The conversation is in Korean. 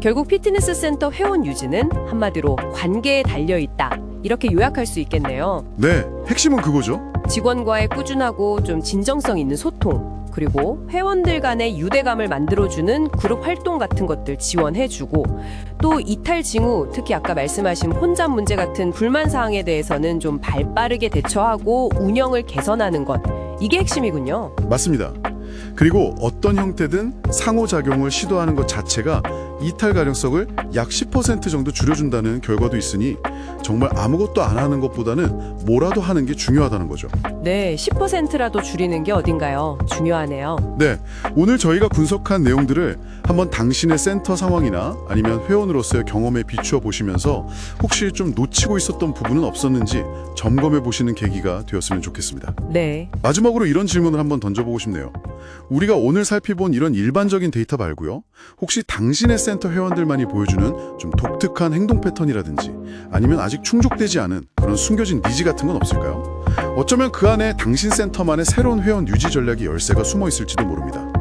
결국 피트니스 센터 회원 유지는 한마디로 관계에 달려 있다. 이렇게 요약할 수 있겠네요. 네, 핵심은 그거죠. 직원과의 꾸준하고 좀 진정성 있는 소통, 그리고 회원들 간의 유대감을 만들어주는 그룹 활동 같은 것들 지원해주고, 또 이탈 징후, 특히 아까 말씀하신 혼잡 문제 같은 불만 사항에 대해서는 좀 발 빠르게 대처하고 운영을 개선하는 것, 이게 핵심이군요. 맞습니다. 그리고 어떤 형태든 상호작용을 시도하는 것 자체가 이탈 가능성을 약 10% 정도 줄여준다는 결과도 있으니 정말 아무것도 안 하는 것보다는 뭐라도 하는 게 중요하다는 거죠. 네, 10%라도 줄이는 게 어딘가요? 중요하네요. 네, 오늘 저희가 분석한 내용들을 한번 당신의 센터 상황이나 아니면 회원으로서의 경험에 비추어 보시면서 혹시 좀 놓치고 있었던 부분은 없었는지 점검해 보시는 계기가 되었으면 좋겠습니다. 네, 마지막으로 이런 질문을 한번 던져보고 싶네요. 우리가 오늘 살펴본 이런 일반 적인 데이터 말고요. 혹시 당신의 센터 회원들만이 보여주는 좀 독특한 행동 패턴이라든지 아니면 아직 충족되지 않은 그런 숨겨진 니즈 같은 건 없을까요? 어쩌면 그 안에 당신 센터만의 새로운 회원 유지 전략이 열쇠가 숨어 있을지도 모릅니다.